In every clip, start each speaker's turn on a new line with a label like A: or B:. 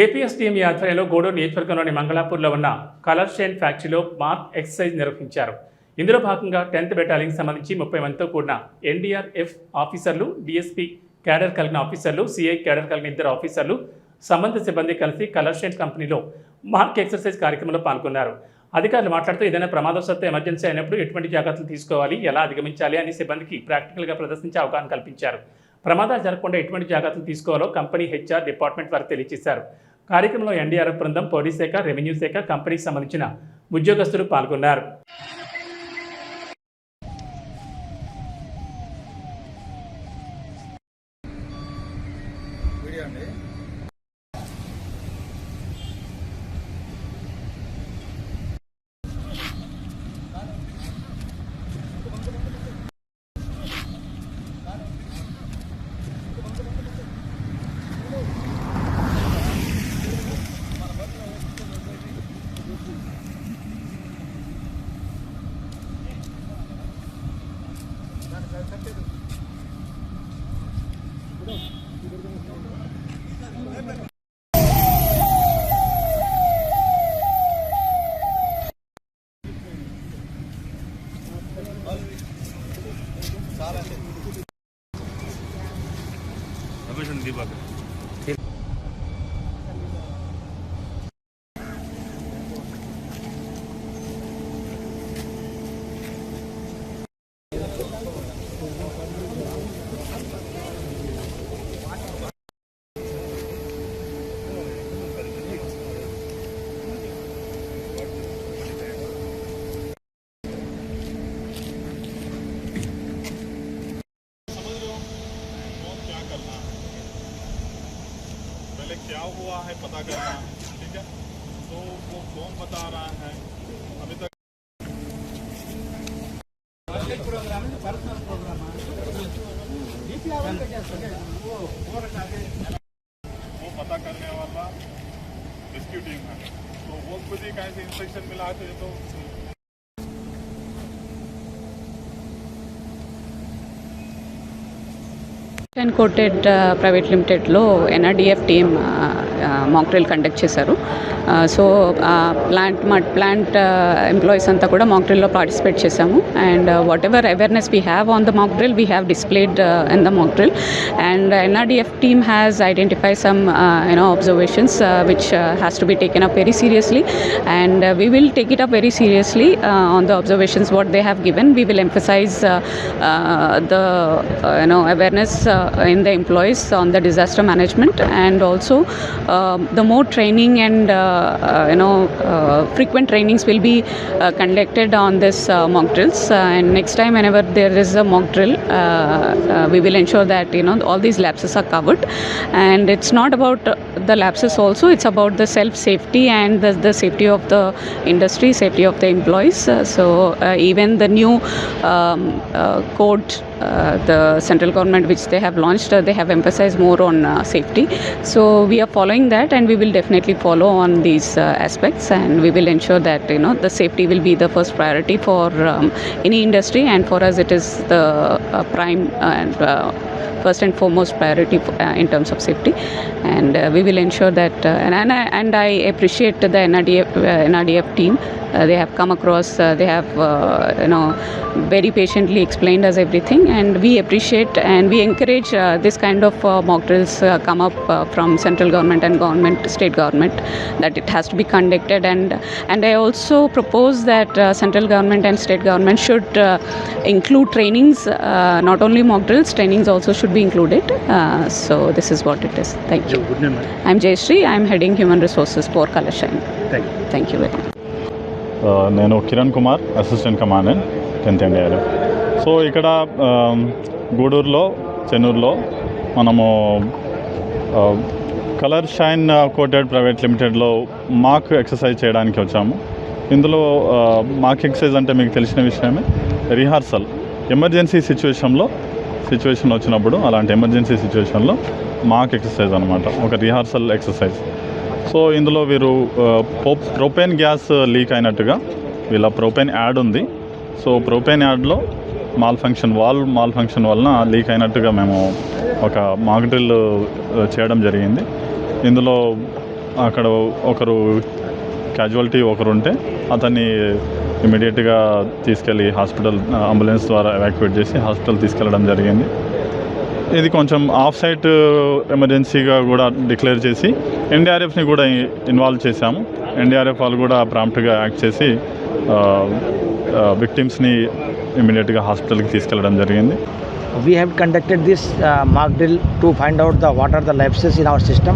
A: ఏపీఎస్టీఎం ఆధ్వర్యంలో గూడూరు నియోజకవర్గంలోని మంగళాపూర్లో ఉన్న కలర్ షైన్ ఫ్యాక్టరీలో మార్క్ ఎక్సర్సైజ్ నిర్వహించారు. ఇందులో భాగంగా టెన్త్ బెటాలియన్కి సంబంధించి ముప్పై మందితో కూడిన ఎన్డీఆర్ఎఫ్ ఆఫీసర్లు డిఎస్పీ క్యాడర్ కలిగిన ఆఫీసర్లు సిఐ క్యాడర్ కలిగిన ఇద్దరు ఆఫీసర్లు సంబంధిత సిబ్బంది కలిసి కలర్ షైన్ కంపెనీలో మార్క్ ఎక్సర్సైజ్ కార్యక్రమంలో పాల్గొన్నారు. అధికారులు మాట్లాడుతూ ఏదైనా ప్రమాదవశాత్తు ఎమర్జెన్సీ అయినప్పుడు ఎటువంటి జాగ్రత్తలు తీసుకోవాలి ఎలా అధిగమించాలి అని సిబ్బందికి ప్రాక్టికల్గా ప్రదర్శించే అవగాహన కల్పించారు. ప్రమాదాలు జరగకుండా ఎటువంటి జాగ్రత్తలు తీసుకోవాలో కంపెనీ హెచ్ఆర్ డిపార్ట్మెంట్ వారు తెలియజేశారు కార్యక్రమంలో ఎన్డీఆర్ఎఫ్ బృందం పోలీస్ శాఖ రెవెన్యూ శాఖ కంపెనీకి సంబంధించిన ఉద్యోగస్తులు పాల్గొన్నారు.
B: వీడియో అండి.
C: रमेश दीपक क्या हुआ है, पता करना। ठीक है? तो वो कौन बता रहा है? अभी तक वो पता करने वाला रेस्क्यू टीम है। तो वो खुद ही कैसे इंस्ट्रक्शन मिला तो
D: coated private లిమిటెడ్లో ఎన్ఆర్డిఎఫ్ team mock drill conduct చేశారు. సో ప్లాంట్ మా ప్లాంట్ ఎంప్లాయీస్ అంతా కూడా మాక్ డ్రిల్లో పార్టిసిపేట్ చేశాము. And what ever awareness we have on the mock drill we have displayed in the mock drill and NRDF team has identify some you know observations which has to be taken up very seriously and we will take it up very seriously on the observations what they have given we will emphasize the you know awareness in the employees on the disaster management and also um the more training and uh, uh, you know uh, frequent trainings will be conducted on this mock drills. And next time whenever there is a mock drill we will ensure that you know all these lapses are covered. And it's not about the lapses also it's about the self safety and the, the safety of the industry safety of the employees. So even the new um, code the central government which they have launched uh, they have emphasized more on uh, safety. So we are following that and we will definitely follow on these uh, aspects and we will ensure that you know the safety will be the first priority for um, any industry and for us it is the uh, prime and uh, first and foremost priority uh, in terms of safety. And uh, we will ensure that uh, and, and, I, and I appreciate the NRDF, uh, NRDF team. Uh, they have come across uh, they have uh, you know very patiently explained us everything and we appreciate and we encourage uh, this kind of uh, mock drills uh, come up uh, from central government and government state government that it has to be conducted and and I also propose that uh, central government and state government should uh, include trainings uh, not only mock drills trainings also should be included uh, so this is what it is thank you
A: good name
D: I'm Jayashree I'm heading human resources for Kalashan
A: thank you
D: thank you very much
C: ఆ, నేను Kiran Kumar assistant commandant tenth ఇండియాలో so ఇక్కడ గూడూరులో చెన్నూరులో మనము colour shine coated private లిమిటెడ్లో mock exercise చేయడానికి వచ్చాము. ఇందులో మాక్ ఎక్సర్సైజ్ అంటే మీకు తెలిసిన విషయమే రిహార్సల్. ఎమర్జెన్సీ సిచ్యువేషన్లో సిచ్యువేషన్ వచ్చినప్పుడు అలాంటి ఎమర్జెన్సీ సిచ్యువేషన్లో మాక్ ఎక్సర్సైజ్ అనమాట ఒక రిహార్సల్ ఎక్సర్సైజ్. సో ఇందులో వీరు పో- ప్రొపేన్ గ్యాస్ లీక్ అయినట్టుగా వీళ్ళ ప్రొపేన్ యాడ్ ఉంది. సో ప్రొపేన్ యాడ్లో malfunction valve malfunction వలన లీక్ అయినట్టుగా మేము ఒక మాక్ డ్రిల్ చేయడం జరిగింది. ఇందులో అక్కడ ఒకరు క్యాజువాలిటీ ఒకరు ఉంటే అతన్ని ఇమీడియట్గా తీసుకెళ్ళి హాస్పిటల్ అంబులెన్స్ ద్వారా ఎవాక్యుయేట్ చేసి హాస్పిటల్ తీసుకెళ్ళడం జరిగింది. ఇది కొంచెం ఆఫ్ సైట్ ఎమర్జెన్సీగా కూడా డిక్లేర్ చేసి ఎన్డీఆర్ఎఫ్ని కూడా ఇన్వాల్వ్ చేశాము. ఎన్డీఆర్ఎఫ్ వాళ్ళు కూడా ప్రాంప్ట్గా యాక్ట్ చేసి విక్టిమ్స్ని ఇమీడియట్గా హాస్పిటల్కి తీసుకెళ్ళడం జరిగింది
B: we have conducted this uh, mock drill to find out the what are the lapses in our system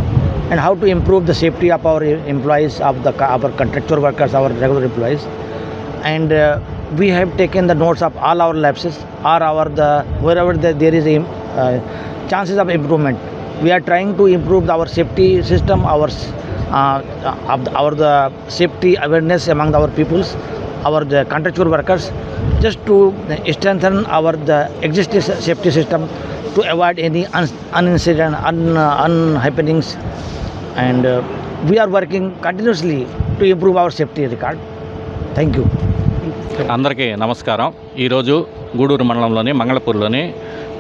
B: and how to improve the safety of our employees of the our contractual workers our regular employees and uh, we have taken the notes of all our lapses or our the wherever the, there is a uh, chances of improvement we are trying to improve our safety system our s- uh, of the, our the safety awareness among our peoples our the contractual workers just to strengthen our the existing safety system to avoid any un, unincident un, unhappenings and uh, we are working continuously to improve our safety record thank you
E: అందరికీ నమస్కారం ఈరోజు గూడూరు మండలంలోని మంగళపూర్లోని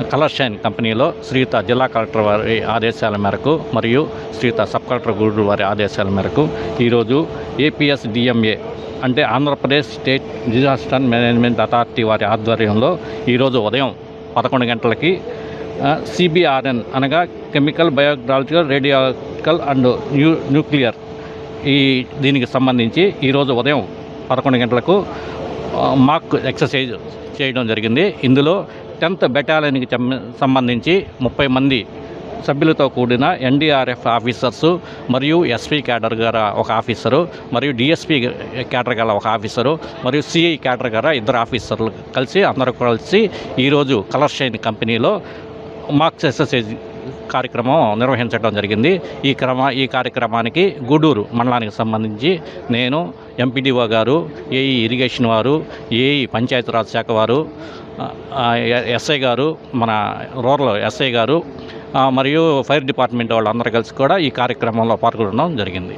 E: colour shine కంపెనీలో శ్రీయుత జిల్లా collector వారి ఆదేశాల మేరకు మరియు శ్రీయుత సబ్ కలెక్టర్ గూడూరు వారి ఆదేశాల మేరకు ఈరోజు ఏపీఎస్ డిఎంఏ అంటే Andhra Pradesh state disaster management authority వారి ఆధ్వర్యంలో ఈరోజు ఉదయం పదకొండు గంటలకి సిబిఆర్ఎన్ అనగా కెమికల్ బయోగ్రాలజికల్ రేడియోకల్ అండ్ న్యూ న్యూక్లియర్ ఈ దీనికి సంబంధించి ఈరోజు ఉదయం పదకొండు గంటలకు మాక్ ఎక్సర్సైజ్ చేయడం జరిగింది. ఇందులో టెన్త్ బెటాలియన్కి సంబంధించి ముప్పై మంది సభ్యులతో కూడిన ఎన్డీఆర్ఎఫ్ ఆఫీసర్సు మరియు ఎస్పీ క్యాడర్ గల ఒక ఆఫీసరు మరియు డిఎస్పీ క్యాడర్ గల ఒక ఆఫీసరు మరియు సిఐ క్యాడర్ గల ఇద్దరు ఆఫీసర్లు కలిసి అందరూ కలిసి ఈరోజు కలర్ షైన్ కంపెనీలో మార్క్స్ ఎక్సర్సైజ్ కార్యక్రమం నిర్వహించడం జరిగింది. ఈ క్రమ ఈ కార్యక్రమానికి గూడూరు మండలానికి సంబంధించి నేను ఎంపీడీఓ గారు ఏఈ ఇరిగేషన్ వారు ఏఈ పంచాయతీరాజ్ శాఖ వారు ఎస్ఐ గారు మన రూరల్ ఎస్ఐ గారు మరియు ఫైర్ డిపార్ట్మెంట్ వాళ్ళందరూ కలిసి కూడా ఈ కార్యక్రమంలో పాల్గొనడం జరిగింది.